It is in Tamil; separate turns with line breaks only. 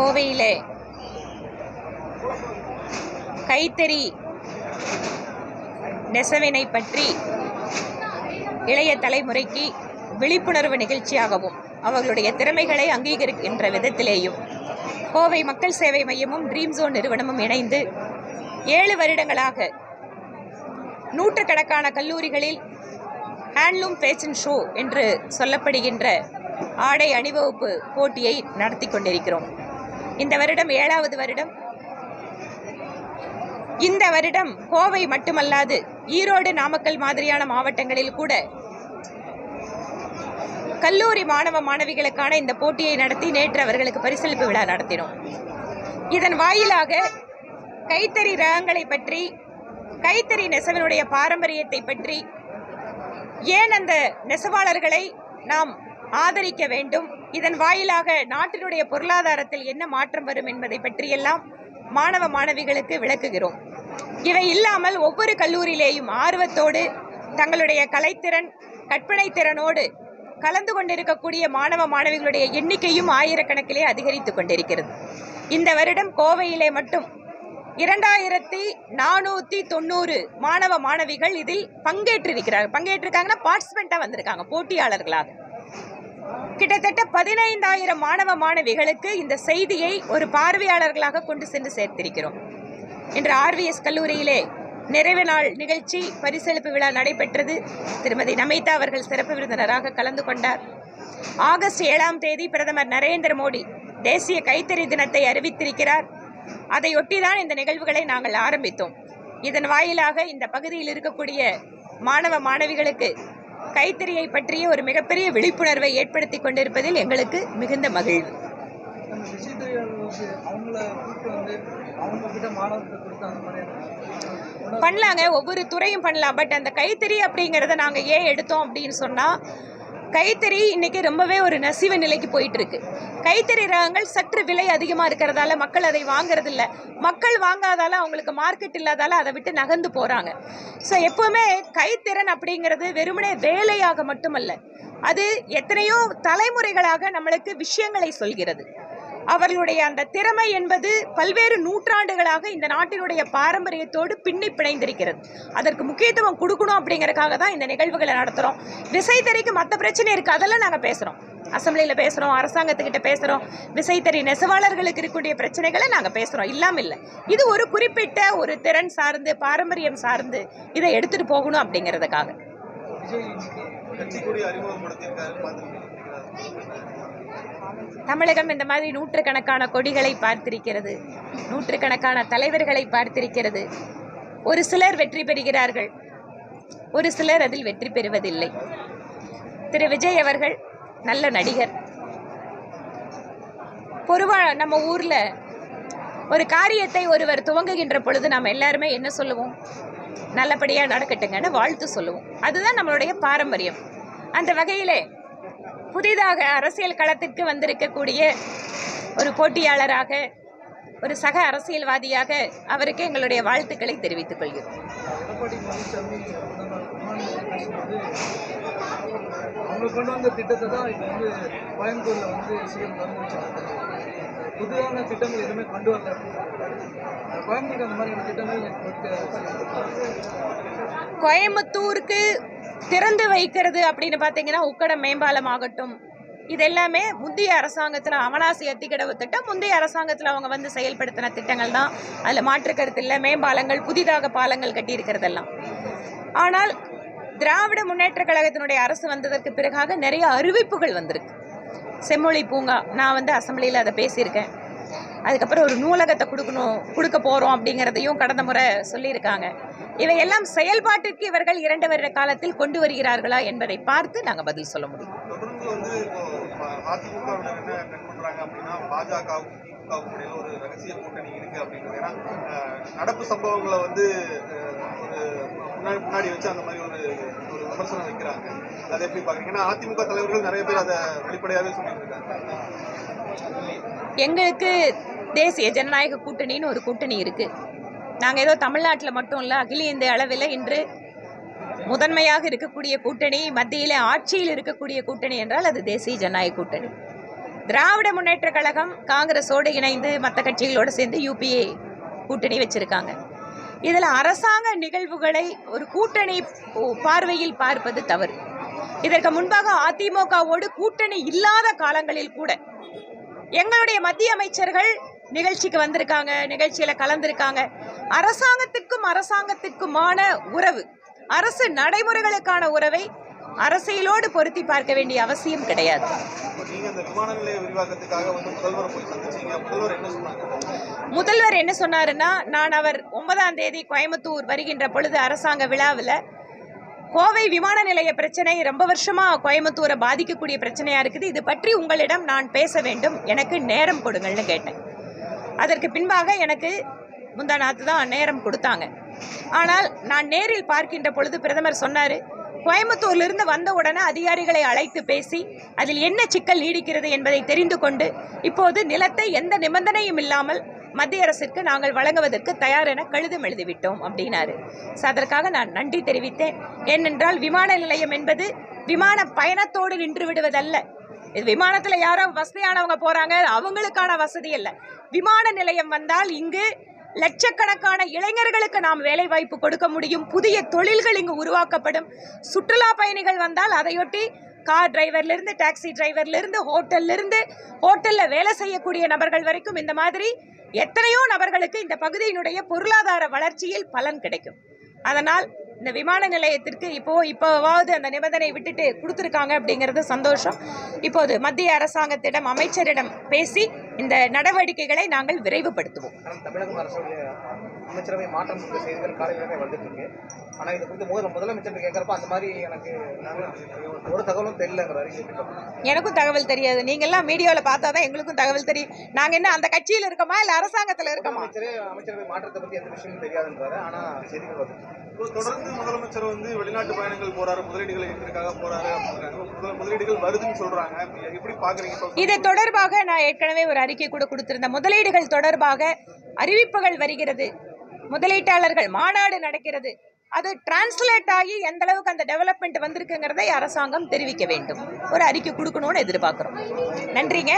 கோவையில். கைத்தறி நெசவினை பற்றி இளைய தலைமுறைக்கு விழிப்புணர்வு நிகழ்ச்சியாகவும் அவர்களுடைய திறமைகளை அங்கீகரிக்கின்ற விதத்திலேயும் கோவை மக்கள் சேவை மையமும் ட்ரீம் ஜோன் நிறுவனமும் இணைந்து ஏழு வருடங்களாக நூற்றுக்கணக்கான கல்லூரிகளில் ஹேண்ட்லூம் ஃபேஷன் ஷோ என்று சொல்லப்படுகின்ற ஆடை அணிவகுப்பு போட்டியை நடத்தி கொண்டிருக்கிறோம். இந்த வருடம் ஏழாவது வருடம். இந்த வருடம் கோவை மட்டுமல்லாது ஈரோடு நாமக்கல் மாதிரியான மாவட்டங்களில் கூட கல்லூரி மாணவ மாணவிகளுக்கான இந்த போட்டியை நடத்தி நேற்று அவர்களுக்கு பரிசளிப்பு விழா நடத்தினோம். இதன் வாயிலாக கைத்தறி ரகங்களை பற்றி கைத்தறி நெசவனுடைய பாரம்பரியத்தை பற்றி ஏன் அந்த நெசவாளர்களை நாம் ஆதரிக்க வேண்டும். இதன் வாயிலாக நாட்டினுடைய பொருளாதாரத்தில் என்ன மாற்றம் வரும் என்பதை பற்றியெல்லாம் மாணவ மாணவிகளுக்கு விளக்குகிறோம். இவை இல்லாமல் ஒவ்வொரு கல்லூரியிலேயும் ஆர்வத்தோடு தங்களுடைய கலைத்திறன் கற்பனை திறனோடு கலந்து கொண்டிருக்கக்கூடிய மாணவ மாணவிகளுடைய எண்ணிக்கையும் ஆயிரக்கணக்கிலே அதிகரித்து கொண்டிருக்கிறது. இந்த வருடம் கோவையிலே மட்டும் இரண்டாயிரத்தி நானூற்றி தொண்ணூறு மாணவ மாணவிகள் இதில் பங்கேற்றிருக்கிறார்கள். பங்கேற்றிருக்காங்கன்னா பார்ட்டிசிபெண்ட்டாக வந்திருக்காங்க போட்டியாளர்களாக. கிட்டத்தட்ட பதினைந்தாயிரம் மாணவ மாணவிகளுக்கு இந்த செய்தியை ஒரு பார்வையாளர்களாக கொண்டு சென்று சேர்த்திருக்கிறோம். இன்று ஆர்விஎஸ் கல்லூரியிலே நிறைவு நாள் நிகழ்ச்சி பரிசளிப்பு விழா நடைபெற்றது. திருமதி நமிதா அவர்கள் சிறப்பு விருந்தினராக கலந்து கொண்டார். ஆகஸ்ட் ஏழாம் தேதி பிரதமர் நரேந்திர மோடி தேசிய கைத்தறி தினத்தை அறிவித்திருக்கிறார். அதையொட்டிதான் இந்த நிகழ்வுகளை நாங்கள் ஆரம்பித்தோம். இதன் வாயிலாக இந்த பகுதியில் இருக்கக்கூடிய மாணவ மாணவிகளுக்கு கைத்தறியை பற்றிய ஒரு மிகப்பெரிய விழிப்புணர்வை ஏற்படுத்தி கொண்டிருப்பதில் எங்களுக்கு மிகுந்த மகிழ்வு. பண்ணலாங்க ஒவ்வொரு துறையும் பண்ணலாம். பட் அந்த கைத்தறி அப்படிங்கிறத நாங்கள் ஏன் எடுத்தோம் அப்படின்னு சொன்னால் கைத்தறி இன்றைக்கி ரொம்பவே ஒரு நசிவு நிலைக்கு போயிட்டுருக்கு. கைத்தறி ரகங்கள் சற்று விலை அதிகமாக இருக்கிறதால மக்கள் அதை வாங்குறதில்ல. மக்கள் வாங்காதால அவங்களுக்கு மார்க்கெட் இல்லாதால அதை விட்டு நகர்ந்து போகிறாங்க ஸோ எப்போவுமே கைத்திறன் அப்படிங்கிறது வெறுமனே வேலையாக மட்டுமல்ல. அது எத்தனையோ தலைமுறைகளாக நம்மளுக்கு விஷயங்களை சொல்கிறது. அவர்களுடைய அந்த திறமை என்பது பல்வேறு நூற்றாண்டுகளாக இந்த நாட்டினுடைய பாரம்பரியத்தோடு பின்னி பிணைந்திருக்கிறது. அதற்கு முக்கியத்துவம் கொடுக்கணும் அப்படிங்கறதுக்காக தான் இந்த நிகழ்வுகளை நடத்துகிறோம் விசைத்தறிக்கு மற்ற பிரச்சனை இருக்குது அதெல்லாம் நாங்கள் பேசுகிறோம் அசம்பிளியில் பேசுகிறோம் அரசாங்கத்துக்கிட்ட பேசுகிறோம் விசைத்தறி நெசவாளர்களுக்கு இருக்கக்கூடிய பிரச்சனைகளை நாங்கள் பேசுகிறோம் இல்லாமல் இல்லை. இது ஒரு குறிப்பிட்ட ஒரு திறன் சார்ந்து பாரம்பரியம் சார்ந்து இதை எடுத்துகிட்டு போகணும் அப்படிங்கிறதுக்காக. தமிழகம் இந்த மாதிரி நூற்றுக்கணக்கான கொடிகளை பார்த்திருக்கிறது. நூற்றுக்கணக்கான தலைவர்களை பார்த்திருக்கிறது. ஒரு சிலர் வெற்றி பெறுகிறார்கள். ஒரு சிலர் அதில் வெற்றி பெறுவதில்லை. திரு. விஜய் அவர்கள் நல்ல நடிகர். பொதுவாக நம்ம ஊரில் ஒரு காரியத்தை ஒருவர் துவங்குகின்ற பொழுது நாம் எல்லாருமே என்ன சொல்லுவோம்? நல்லபடியாக நடக்கட்டுங்கன்னு வாழ்த்து சொல்லுவோம். அதுதான் நம்மளுடைய பாரம்பரியம். அந்த வகையிலே புதிதாக அரசியல் களத்திற்கு வந்திருக்கக்கூடிய ஒரு போட்டியாளராக ஒரு சக அரசியல்வாதியாக அவருக்கு எங்களுடைய வாழ்த்துக்களை தெரிவித்துக் கொள்கிறோம்.
புதிதான திட்டங்கள் எதுவுமே கொண்டு வரல. அப்படின்னு கோயம்புத்தூருக்கு அந்த மாதிரியான திட்டங்கள் கொடுக்க
கோயம்புத்தூருக்கு திறந்து வைக்கிறது அப்படின்னு பார்த்தீங்கன்னா உக்கட மேம்பாலம் ஆகட்டும் இது எல்லாமே முந்தைய அரசாங்கத்தில் அவனாசி அத்திக்கடவு திட்டம் முந்தைய அரசாங்கத்தில் அவங்க வந்து செயல்படுத்தின திட்டங்கள் தான். அதில் மாற்று கருத்து இல்லை மேம்பாலங்கள் புதிதாக பாலங்கள் கட்டியிருக்கிறதெல்லாம். ஆனால் திராவிட முன்னேற்ற கழகத்தினுடைய அரசு வந்ததற்கு பிறகாக நிறைய அறிவிப்புகள் வந்திருக்கு. செம்மொழி பூங்கா நான் வந்து அசம்பிளியில் அதை பேசியிருக்கேன். அதுக்கப்புறம் ஒரு நூலகத்தை கொடுக்கணும் கொடுக்க போகிறோம் அப்படிங்கிறதையும் கடந்த முறை சொல்லியிருக்காங்க. இவையெல்லாம் செயல்பாட்டிற்கு இவர்கள் இரண்டு வருட காலத்தில் கொண்டு வருகிறார்களா என்பதை பார்த்து நாங்கள் பதில் சொல்ல முடியும்.
ஒரு ரகசிய கூட்டணி இருக்கு அப்படின்றது. ஏன்னா நடப்பு சம்பவங்களை வந்து முன்னாடி முன்னாடி வச்சு அந்த மாதிரி ஒரு ஒரு விமர்சனம் வைக்கிறாங்க. அதை எப்படி பாக்குறீங்க ஏன்னா அதிமுக தலைவர்கள் நிறைய பேர் அதை வெளிப்படையாவே சொல்லிட்டு இருக்காங்க
எங்களுக்கு தேசிய ஜனநாயக கூட்டணின்னு ஒரு கூட்டணி இருக்கு. நாங்கள் ஏதோ தமிழ்நாட்டில் மட்டும் இல்லை அகில இந்திய அளவில் இன்று முதன்மையாக இருக்கக்கூடிய கூட்டணி மத்தியில் ஆட்சியில் இருக்கக்கூடிய கூட்டணி என்றால் அது தேசிய ஜனநாயக கூட்டணி. திராவிட முன்னேற்ற கழகம் காங்கிரஸோடு இணைந்து மற்ற கட்சிகளோடு சேர்ந்து யூபிஏ கூட்டணி வச்சுருக்காங்க. இதில் அரசாங்க நிகழ்வுகளை ஒரு கூட்டணி பார்வையில் பார்ப்பது தவறு. இதற்கு முன்பாக அதிமுகவோடு கூட்டணி இல்லாத காலங்களில் கூட எங்களுடைய மத்திய அமைச்சர்கள் நிகழ்ச்சிக்கு வந்திருக்காங்க நிகழ்ச்சியில கலந்திருக்காங்க. அரசாங்கத்திற்கும் அரசாங்கத்திற்குமான உறவு அரசு நடைமுறைகளுக்கான உறவை அரசியலோடு பொருத்தி பார்க்க வேண்டிய அவசியம் கிடையாது.
முதல்வரை என்ன
சொன்னாருன்னா நான் அவர் ஒன்பதாம் தேதி கோயம்புத்தூர் வருகின்ற பொழுது அரசாங்க விழாவில் கோவை விமான நிலைய பிரச்சனை ரொம்ப வருஷமா கோயம்புத்தூரை பாதிக்கக்கூடிய பிரச்சனையா இருக்குது. இது பற்றி உங்களிடம் நான் பேச வேண்டும். எனக்கு நேரம் கொடுங்கள்னு கேட்டேன். அதற்கு பின்பாக எனக்கு முந்தா நாத்து தான் நேரம் கொடுத்தாங்க. ஆனால் நான் நேரில் பார்க்கின்ற பொழுது பிரதமர் சொன்னார் கோயம்புத்தூர்லிருந்து வந்த உடனே அதிகாரிகளை அழைத்து பேசி அதில் என்ன சிக்கல் நீடிக்கிறது என்பதை தெரிந்து கொண்டு இப்போது நிலத்தை எந்த நிபந்தனையும் இல்லாமல் மத்திய அரசிற்கு நாங்கள் வழங்குவதற்கு தயார் என கழுதம் எழுதிவிட்டோம் அப்படின்னாரு. ஸோ அதற்காக நான் நன்றி தெரிவித்தேன். ஏனென்றால் விமான நிலையம் என்பது விமான பயணத்தோடு நின்று விடுவதல்ல. விமானத்தில் யாரோ வசதியானவங்க போகிறாங்க அவங்களுக்கான வசதி இல்லை. விமான நிலையம் வந்தால் இங்கு லட்சக்கணக்கான இளைஞர்களுக்கு நாம் வேலை வாய்ப்பு கொடுக்க முடியும். புதிய தொழில்கள் இங்கு உருவாக்கப்படும். சுற்றுலா பயணிகள் வந்தால் அதையொட்டி கார் டிரைவர்லேருந்து டாக்ஸி டிரைவர்லேருந்து ஹோட்டல்லேருந்து ஹோட்டலில் வேலை செய்யக்கூடிய நபர்கள் வரைக்கும் இந்த மாதிரி எத்தனையோ நபர்களுக்கு இந்த பகுதியினுடைய பொருளாதார வளர்ச்சியில் பலன் கிடைக்கும். அதனால் இந்த விமான நிலையத்திற்கு இப்போ இப்போவாவது அந்த நிபந்தனை விட்டுட்டு கொடுத்துருக்காங்க அப்படிங்கிறது சந்தோஷம். இப்போது மத்திய அரசாங்கத்திடம் அமைச்சரிடம் பேசி இந்த நடவடிக்கைகளை நாங்கள் விரைவுபடுத்துவோம்.
அமைச்சரவை மாற்றம் செய்திகள் காலையிலே வந்துட்டு ஆனால் இது குறித்து முதல் முதலமைச்சர் கேட்குறப்ப அந்த மாதிரி எனக்கு ஒரு தகவலும் தெரியலங்கிறாரு?
எனக்கும் தகவல் தெரியாது. நீங்கெல்லாம் மீடியாவில் பார்த்தா தான் எங்களுக்கும் தகவல் தெரியும். நாங்கள் என்ன அந்த கட்சியில் இருக்கோமா இல்லை அரசாங்கத்தில் இருக்கோமா?
அமைச்சரவை மாற்றத்தை பற்றி எந்த விஷயமும் தெரியாதுன்றாரு. ஆனால் செய்திகள் வந்துட்டு இருக்கு.
தொடர்ந்து முதலமைச்சர் வந்து வெளிநாட்டு பயணங்கள் போறாரு முதலீடுகளை ஈர்க்கிறதுக்காக போறாரு அப்படிங்கிறாங்க முதலீடுகள் வருதுன்னு சொல்றாங்க. எப்படி பாக்குறீங்க?
இது தொடர்பாக நான் ஏற்கனவே ஒரு அறிக்கை கூட கொடுத்திருந்தேன். முதலீடுகள் தொடர்பாக அறிவிப்புகள் வருகிறது. முதலீட்டாளர்கள் மாநாடு நடக்கிறது. அது டிரான்ஸ்லேட் ஆகி எந்த அளவுக்கு அந்த டெவலப்மெண்ட் வந்திருக்குங்கிறதை அரசாங்கம் தெரிவிக்க வேண்டும். ஒரு அறிக்கை கொடுக்கணும்னு எதிர்பார்க்குறோம். நன்றிங்க.